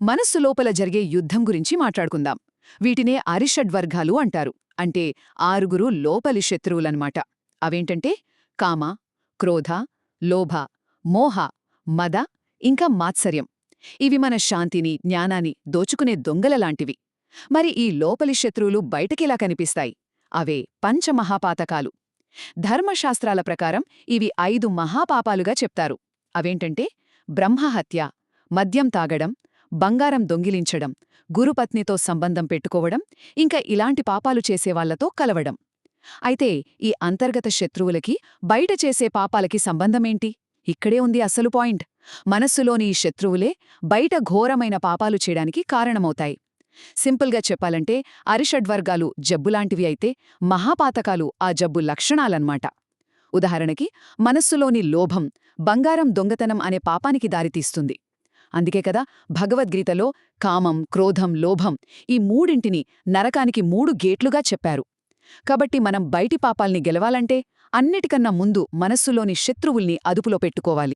మనస్సు లోపల జరిగే యుద్ధం గురించి మాట్లాడుకుందాం. వీటినే అరిషడ్వర్గాలు అంటారు. అంటే ఆరుగురు లోపలి శత్రువులన్నమాట. అవేంటంటే కామ క్రోధ లోభ మోహ మద ఇంకా మాత్సర్యం. ఇవి మన శాంతిని జ్ఞానాన్ని దోచుకునే దొంగలలాంటివి మరి ఈ లోపలి శత్రువులు బయటకిలా కనిపిస్తాయి? అవే పంచమహాపాతకాలు. ధర్మశాస్త్రాల ప్రకారం ఇవి ఐదు మహాపాపాలుగా చెప్తారు. అవేంటంటే బ్రహ్మహత్య మద్యం తాగడం బంగారం దొంగిలించడం గురుపత్నితో సంబంధం పెట్టుకోవడం ఇంకా ఇలాంటి పాపాలు చేసేవాళ్ళతో కలవడం. అయితే ఈ అంతర్గత శత్రువులకి బయట చేసే పాపాలకి సంబంధమేంటి? ఇక్కడే ఉంది అసలు పాయింట్. మనస్సులోని ఈ శత్రువులే బయట ఘోరమైన పాపాలు చేయడానికి కారణమవుతాయి. సింపుల్గా చెప్పాలంటే అరిషడ్వర్గాలు జబ్బులాంటివి అయితే మహాపాతకాలు ఆ జబ్బు లక్షణాలన్మాట ఉదాహరణకి మనస్సులోని లోభం బంగారం దొంగతనం అనే పాపానికి దారితీస్తుంది. అందుకే కదా భగవద్గీతలో కామం క్రోధం లోభం ఈ మూడింటిని నరకానికి మూడు గేట్లుగా చెప్పారు. కాబట్టి మనం బయటి పాపాల్ని గెలవాలంటే అన్నిటికన్నా ముందు మనస్సులోని శత్రువుల్ని అదుపులో పెట్టుకోవాలి.